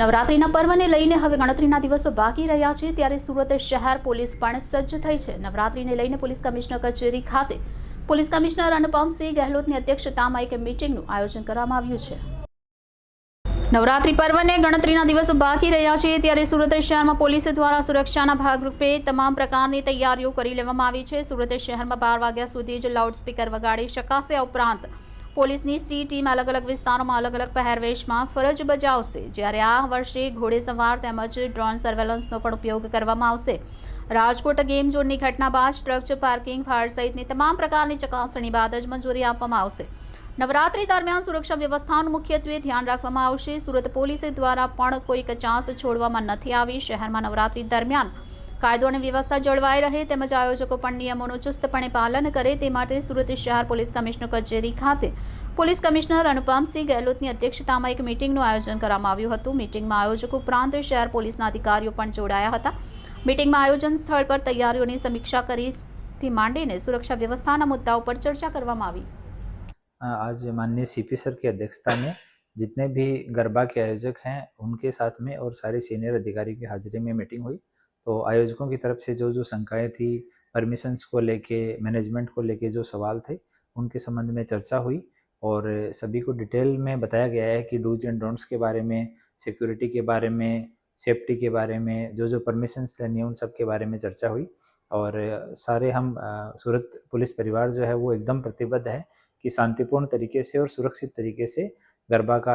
નવરાત્રીના પર્વને લઈને હવે ગણતરીના દિવસો બાકી રહ્યા છે ત્યારે સુરત શહેર પોલીસ પણ સજ્જ થઈ છે નવરાત્રીને લઈને પોલીસ કમિશનર કચેરી ખાતે પોલીસ કમિશનર અનુપમસિંહ ગહેલોતની અધ્યક્ષતામાં એક મિટિંગનું આયોજન કરવામાં આવ્યું છે નવરાત્રી પર્વને ગણતરીના દિવસો બાકી રહ્યા છે ત્યારે સુરત શહેરમાં પોલીસ દ્વારા સુરક્ષાના ભાગરૂપે તમામ પ્રકારની તૈયારીઓ કરી લેવામાં આવી છે સુરત શહેરમાં બાર વાગ્યા સુધી જ લાઉડસ્પીકર વગાડી શકાશે ઉપરાંત પોલીસની સી ટીમ અલગ અલગ વિસ્તારોમાં અલગ અલગ પહેરવેશમાં ફરજ બજાવશે જ્યારે આ વર્ષે ઘોડેસવાર તેમજ ડ્રોન સર્વેલન્સનો પણ ઉપયોગ કરવામાં આવશે રાજકોટ ગેમ ઝોનની ઘટના બાદ સ્ટ્રક્ચર પાર્કિંગ ફાયર સહિતની તમામ પ્રકારની ચકાસણી બાદ જ મંજૂરી આપવામાં આવશે નવરાત્રી દરમિયાન સુરક્ષા વ્યવસ્થાનું મુખ્યત્વે ધ્યાન રાખવામાં આવશે સુરત પોલીસ દ્વારા પણ કોઈ કચાસ છોડવામાં નથી આવી શહેરમાં નવરાત્રી દરમિયાન કાયદો અને વ્યવસ્થા જળવાય રહે તેમજ આયોજકો પણ નિયમોનું ચુસ્તપણે પાલન કરે તે માટે સુરત શહેર પોલીસ કમિશનર કચેરી ખાતે પોલીસ કમિશનર અનુપમસિંહ ગહેલોતની અધ્યક્ષતામાં એક મીટિંગનું આયોજન કરવામાં આવ્યું હતું મીટિંગમાં આયોજકો ઉપરાંત શહેર પોલીસના અધિકારીઓ પણ જોડાયા હતા મીટિંગમાં આયોજન સ્થળ પર તૈયારીઓની સમીક્ષા કરી ટીમાંડીને સુરક્ષા વ્યવસ્થાના મુદ્દાઓ પર ચર્ચા કરવામાં આવી આજે માનનીય સીપી સર કે અધ્યક્ષતામાં जितने भी ગરબા કે આયોજક છે ان کے ساتھ મેં ઓર सारे सीनियर અધિકારીની હાજરીમાં મીટિંગ ہوئی۔ तो आयोजकों की तरफ से जो जो शंकाएँ थी परमिशंस को लेके मैनेजमेंट को लेके जो सवाल थे उनके संबंध में चर्चा हुई और सभी को डिटेल में बताया गया है कि डूज एंड डोंट्स के बारे में सिक्योरिटी के बारे में सेफ्टी के बारे में जो जो परमिशंस लेनी है उन सब के बारे में चर्चा हुई और सारे हम सूरत पुलिस परिवार जो है वो एकदम प्रतिबद्ध है कि शांतिपूर्ण तरीके से और सुरक्षित तरीके से गरबा का